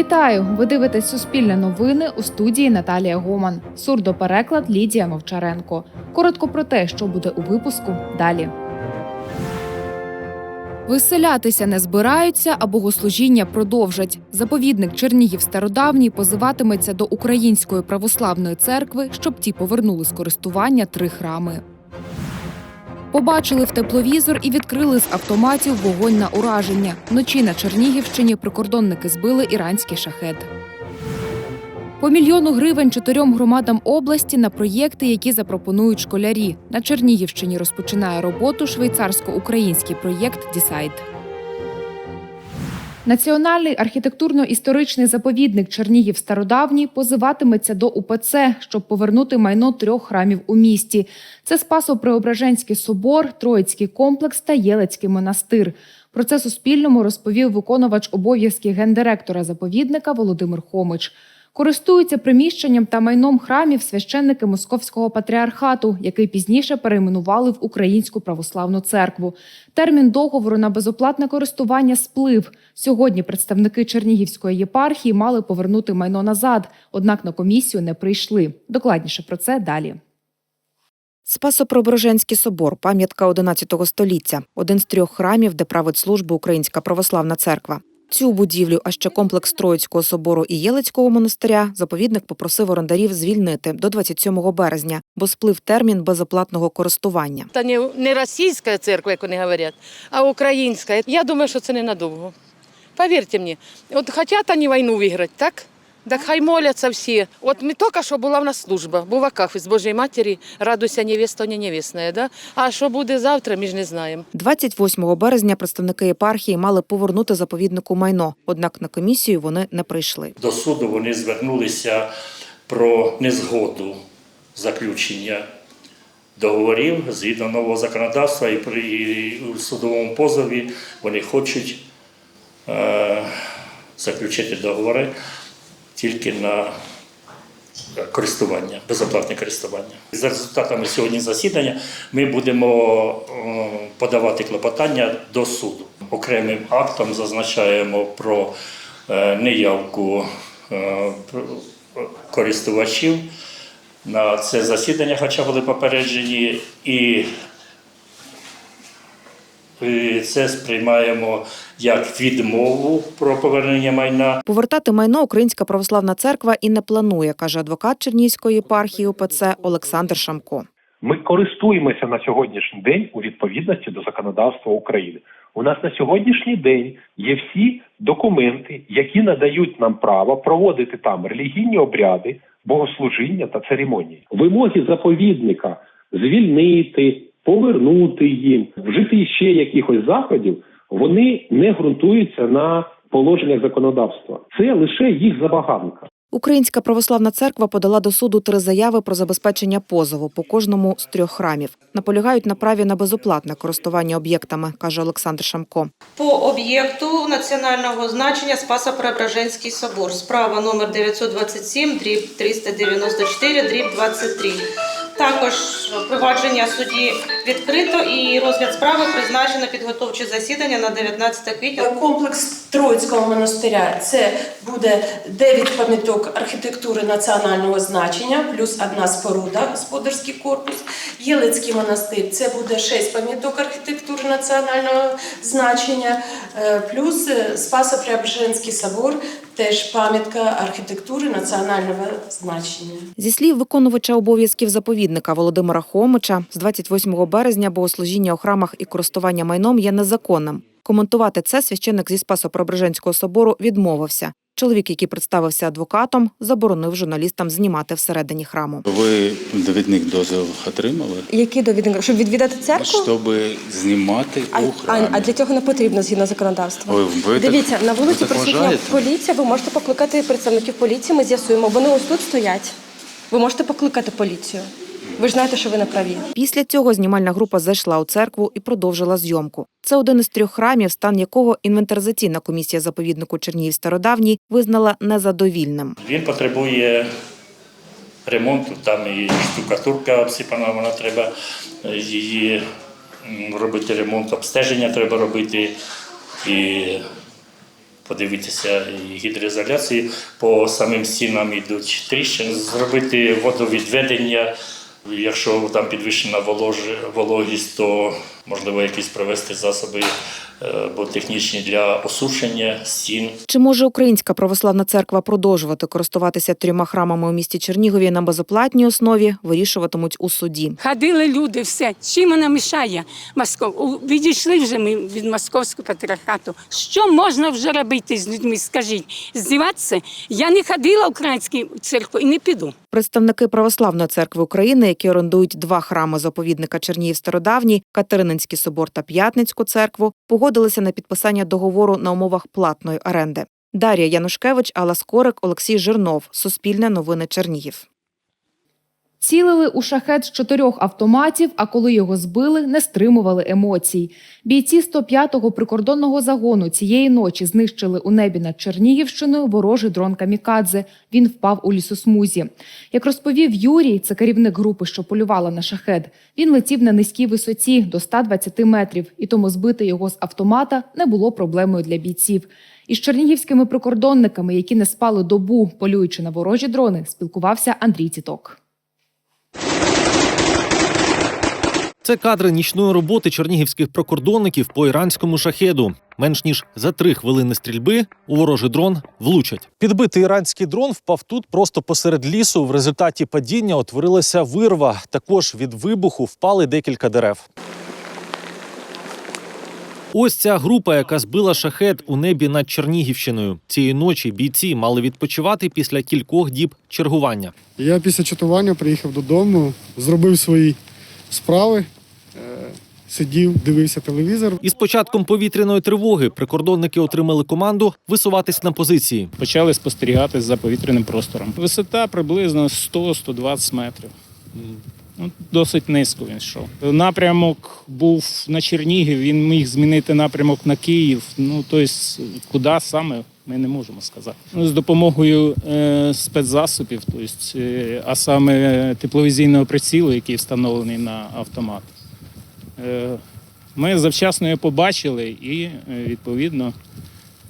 Вітаю! Ви дивитесь Суспільне новини у студії Наталія Гоман. Сурдопереклад Лідія Мовчаренко. Коротко про те, що буде у випуску далі. Виселятися не збираються, а богослужіння продовжать. Заповідник Чернігів Стародавній позиватиметься до Української православної церкви, щоб ті повернули з користування три храми. Побачили в тепловізор і відкрили з автоматів вогонь на ураження. Вночі на Чернігівщині прикордонники збили іранський шахет. По мільйону гривень чотирьом громадам області на проєкти, які запропонують школярі. На Чернігівщині розпочинає роботу швейцарсько-український проєкт Дісайд. Національний архітектурно-історичний заповідник Чернігів Стародавній позиватиметься до УПЦ, щоб повернути майно трьох храмів у місті. Це Спасо-Преображенський собор, Троїцький комплекс та Єлецький монастир. Про це Суспільному розповів виконувач обов'язків гендиректора заповідника Володимир Хомич. Користуються приміщенням та майном храмів священники Московського патріархату, який пізніше перейменували в Українську православну церкву. Термін договору на безоплатне користування сплив. Сьогодні представники Чернігівської єпархії мали повернути майно назад, однак на комісію не прийшли. Докладніше про це далі. Спасо-Преображенський собор, пам'ятка 11 століття, один з трьох храмів, де править службу Українська православна церква. Цю будівлю, а ще комплекс Троїцького собору і Єлицького монастиря, заповідник попросив орендарів звільнити до 27 березня, бо сплив термін безоплатного користування. Та не, не російська церква, як вони говорять, а українська. Я думаю, що це ненадовго. Повірте мені, от хочуть вони війну виграти, так? Так хай моляться всі. От ми тільки що була в нас служба, був акафіс Божої Матері, радуйся невеста, не невісна, да? А що буде завтра, ми ж не знаємо. 28 березня представники єпархії мали повернути заповіднику майно, однак на комісію вони не прийшли. До суду вони звернулися про незгоду заключення договорів згідно нового законодавства, і при судовому позові вони хочуть е, заключити договори тільки на користування, безоплатне користування. За результатами сьогодні засідання ми будемо е, подавати клопотання до суду. Окремим актом зазначаємо про е, неявку е, користувачів на це засідання, хоча були попереджені, і і це сприймаємо як відмову про повернення майна. Повертати майно Українська православна церква і не планує, каже адвокат Чернігівської єпархії УПЦ Олександр Шамко. Ми користуємося на сьогоднішній день у відповідності до законодавства України. У нас на сьогоднішній день є всі документи, які надають нам право проводити там релігійні обряди, богослужіння та церемонії. Вимоги заповідника звільнити, повернути їм, вжити ще якихось заходів, вони не ґрунтуються на положеннях законодавства. Це лише їх забаганка. Українська православна церква подала до суду три заяви про забезпечення позову по кожному з трьох храмів. Наполягають на праві на безоплатне користування об'єктами, каже Олександр Шамко. По об'єкту національного значення Спасо-Преображенський собор. Справа номер 927, дріб 394, дріб 23. Також провадження судді відкрито і розгляд справи призначено підготовче засідання на 19 квітня. Комплекс Троїцького монастиря це буде 9 пам'яток архітектури національного значення, плюс одна споруда, господарський корпус. Єлицький монастир це буде 6 пам'яток архітектури національного значення, е, плюс е, Спасо-Преображенський собор, теж пам'ятка архітектури національного значення. Зі слів виконувача обов'язків заповідника Володимира Хомича, з 28 березня богослужіння у храмах і користування майном є незаконним. Коментувати це священик зі Спасо-Преображенського собору відмовився. Чоловік, який представився адвокатом, заборонив журналістам знімати всередині храму. Ви довідник дозвіл отримали, Які довідники? Щоб відвідати церкву? щоб знімати А, у а, храмі. а для цього не потрібно згідно законодавства. Ви- ви так- Дивіться, на вулиці присутня поліція. Ви можете покликати представників поліції. Ми з'ясуємо. Вони ось тут стоять. Ви можете покликати поліцію. Ви ж знаєте, що ви не праві. Після цього знімальна група зайшла у церкву і продовжила зйомку. Це один із трьох храмів, стан якого інвентаризаційна комісія заповіднику Чернігів Стародавній визнала незадовільним. Він потребує ремонту, там і штукатурка обсипана, вона треба її робити ремонт, обстеження треба робити. І подивитися і гідроізоляції. По самим стінам йдуть тріщини, зробити водовідведення. Якщо там підвищена вологість, то можливо якісь провести засоби е, або технічні для осушення стін. Чи може Українська православна церква продовжувати користуватися трьома храмами у місті Чернігові на безоплатній основі, вирішуватимуть у суді. Ходили люди, все. Чим вона мішає? Москов... Відійшли вже ми від московського патріархату. Що можна вже робити з людьми? Скажіть, здіватися? Я не ходила в українську церкву і не піду. Представники Православної церкви України, які орендують два храми заповідника Чернігів Стародавній, Катерининський собор та П'ятницьку церкву, погодилися на підписання договору на умовах платної оренди. Дар'я Янушкевич, Алла Скорик, Олексій Жирнов. Суспільне новини Чернігів. Цілили у шахет з чотирьох автоматів, а коли його збили, не стримували емоцій. Бійці 105-го прикордонного загону цієї ночі знищили у небі над Чернігівщиною ворожий дрон Камікадзе. Він впав у лісосмузі. Як розповів Юрій, це керівник групи, що полювала на шахет. Він летів на низькій висоті до 120 метрів, і тому збити його з автомата не було проблемою для бійців. Із чернігівськими прикордонниками, які не спали добу, полюючи на ворожі дрони, спілкувався Андрій Тіток. Це кадри нічної роботи чернігівських прикордонників по іранському шахеду. Менш ніж за три хвилини стрільби у ворожий дрон влучать. Підбитий іранський дрон впав тут просто посеред лісу. В результаті падіння утворилася вирва. Також від вибуху впали декілька дерев. Ось ця група, яка збила шахет у небі над Чернігівщиною. Цієї ночі бійці мали відпочивати після кількох діб чергування. Я після чатування приїхав додому, зробив свої справи, сидів, дивився телевізор. Із початком повітряної тривоги прикордонники отримали команду висуватись на позиції. Почали спостерігати за повітряним простором. Висота приблизно 100-120 метрів. Ну, досить низько він йшов. Напрямок був на Чернігів, він міг змінити напрямок на Київ. Ну, тобто, куди саме, ми не можемо сказати. Ну, з допомогою е, спецзасобів, тобто, е, а саме тепловізійного прицілу, який встановлений на автомат. Е, ми завчасно його побачили і, е, відповідно,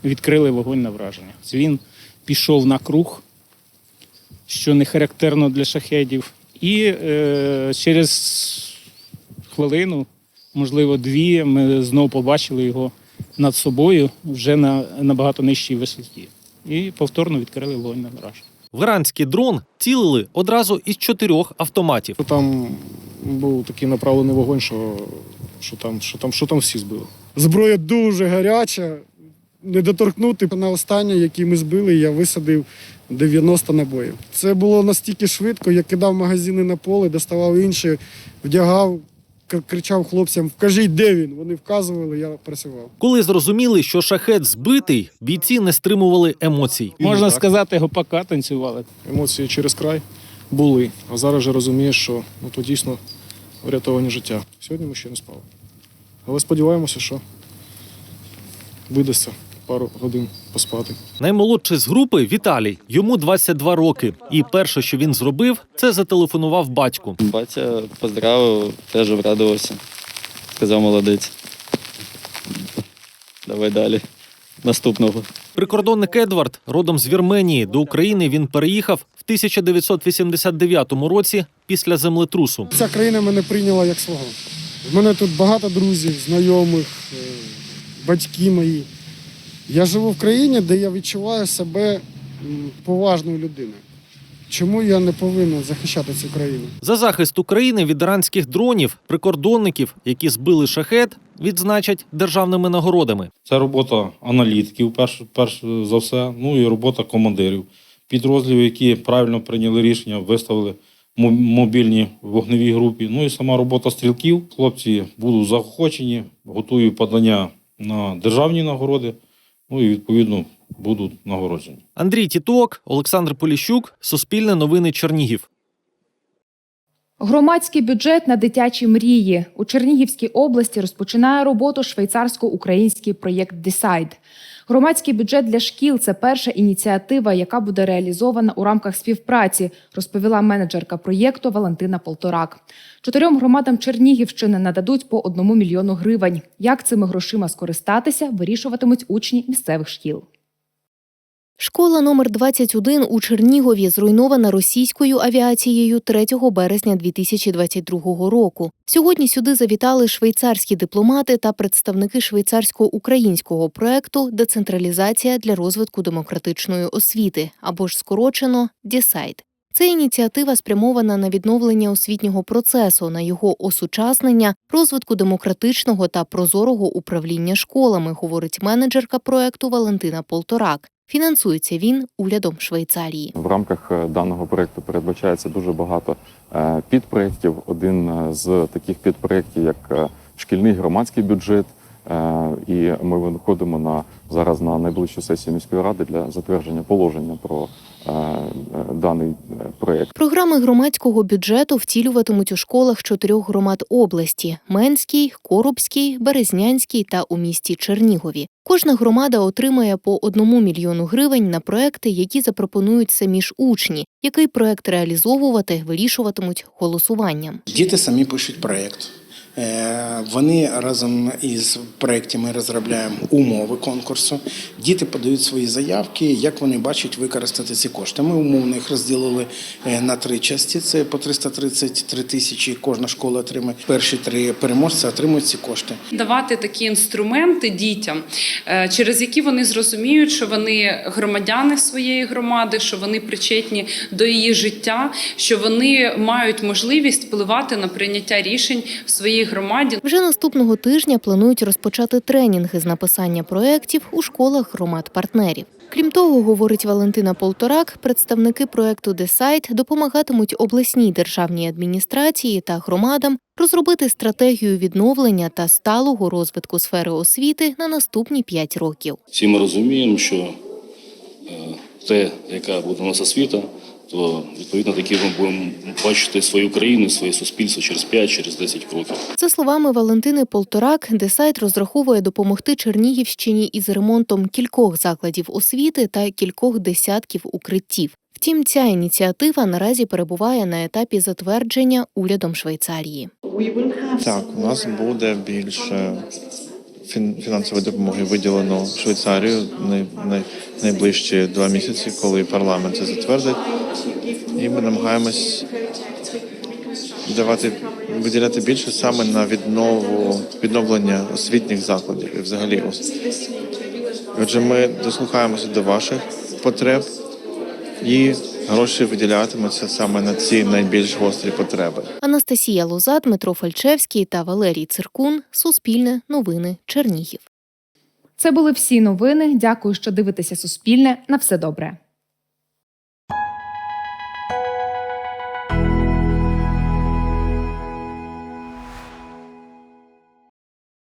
відкрили вогонь на враження. Він пішов на круг, що не характерно для шахедів. І е, через хвилину, можливо, дві, ми знову побачили його над собою вже на набагато нижчій висоті. І повторно відкрили вогонь на враження. В іранський дрон цілили одразу із чотирьох автоматів. Там був такий направлений вогонь, що, що, там, що, там, що там всі збили. Зброя дуже гаряча. Не доторкнути на останнє, який ми збили, я висадив 90 набоїв. Це було настільки швидко, я кидав магазини на поле, доставав інші, вдягав, кричав хлопцям: вкажіть, де він. Вони вказували, я працював. Коли зрозуміли, що шахет збитий, бійці не стримували емоцій. Можна так. сказати, гопака танцювали. Емоції через край були. А зараз вже розумієш, що ну, то дійсно врятовані життя. Сьогодні ми ще не спали. Але сподіваємося, що видасться пару годин поспати. Наймолодший з групи Віталій. Йому 22 роки. І перше, що він зробив, це зателефонував батьку. Батя поздравив, теж обрадувався. Сказав молодець. Давай далі. Наступного. Прикордонник Едвард, родом з Вірменії, до України він переїхав в 1989 році після землетрусу. Ця країна мене прийняла як свого. В мене тут багато друзів, знайомих, е, батьки мої. Я живу в країні, де я відчуваю себе поважною людиною. Чому я не повинен захищати цю країну? За захист України від іранських дронів прикордонників, які збили шахет, відзначать державними нагородами. Це робота аналітиків, перш, перш за все, ну і робота командирів, підрозділів, які правильно прийняли рішення, виставили мо- мобільні вогневі групі. Ну і сама робота стрілків. Хлопці будуть заохочені, готують подання на державні нагороди, ну і відповідно будуть нагороджені. Андрій Тіток, Олександр Поліщук, Суспільне новини Чернігів. Громадський бюджет на дитячі мрії у Чернігівській області розпочинає роботу швейцарсько-український проєкт Decide. Громадський бюджет для шкіл це перша ініціатива, яка буде реалізована у рамках співпраці, розповіла менеджерка проєкту Валентина Полторак. Чотирьом громадам Чернігівщини нададуть по одному мільйону гривень. Як цими грошима скористатися, вирішуватимуть учні місцевих шкіл. Школа номер 21 у Чернігові зруйнована російською авіацією 3 березня 2022 року. Сьогодні сюди завітали швейцарські дипломати та представники швейцарсько-українського проекту Децентралізація для розвитку демократичної освіти або ж скорочено «Дісайд». Це ініціатива спрямована на відновлення освітнього процесу, на його осучаснення, розвитку демократичного та прозорого управління школами, говорить менеджерка проекту Валентина Полторак. Фінансується він урядом Швейцарії. В рамках е, даного проекту передбачається дуже багато е, підпроєктів. Один е, з таких підпроєктів, як шкільний громадський бюджет. Е, І ми виходимо на зараз на найближчу сесію міської ради для затвердження положення про е, е, даний проект. Програми громадського бюджету втілюватимуть у школах чотирьох громад області: Менській, Коробській, Березнянській та у місті Чернігові. Кожна громада отримає по одному мільйону гривень на проекти, які запропонують самі ж учні. Який проект реалізовувати, вирішуватимуть голосуванням. Діти самі пишуть проєкт. Е, Вони разом із проєктами розробляємо умови конкурсу. Діти подають свої заявки, як вони бачать використати ці кошти. Ми умовно їх розділили е, на три часті. Це по 333 тисячі. Кожна школа отримає. Перші три переможці отримують ці кошти. давати такі інструменти дітям, е, через які вони зрозуміють, що вони громадяни своєї громади, що вони причетні до її життя, що вони мають можливість впливати на прийняття рішень в своїй громаді. Вже наступного тижня планують розпочати тренінги з написання проєктів у школах громад-партнерів. Крім того, говорить Валентина Полторак, представники проекту «Десайт» допомагатимуть обласній державній адміністрації та громадам розробити стратегію відновлення та сталого розвитку сфери освіти на наступні п'ять років. Всі ми розуміємо, що е, те, яка буде у нас освіта, то відповідно таки ми будемо бачити свою країну, своє суспільство через 5, через 10 років. За словами Валентини Полторак, Десайт розраховує допомогти Чернігівщині із ремонтом кількох закладів освіти та кількох десятків укриттів. Втім, ця ініціатива наразі перебуває на етапі затвердження урядом Швейцарії. Так, у нас буде більше фінансової допомоги виділено Швейцарію най, най, найближчі два місяці, коли парламент це затвердить. І ми намагаємось давати виділяти більше саме на віднову відновлення освітніх закладів і взагалі Отже, ми дослухаємося до ваших потреб і гроші виділятимуться саме на ці найбільш гострі потреби. Анастасія Лоза, Дмитро Фальчевський та Валерій Циркун. Суспільне новини Чернігів. Це були всі новини. Дякую, що дивитеся Суспільне. На все добре.